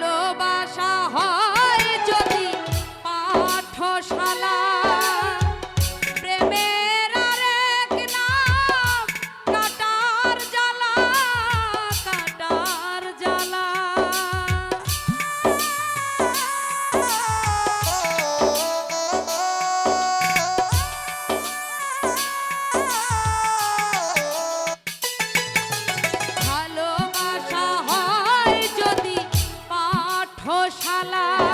ভালোবাসা হয়। পাঠশালা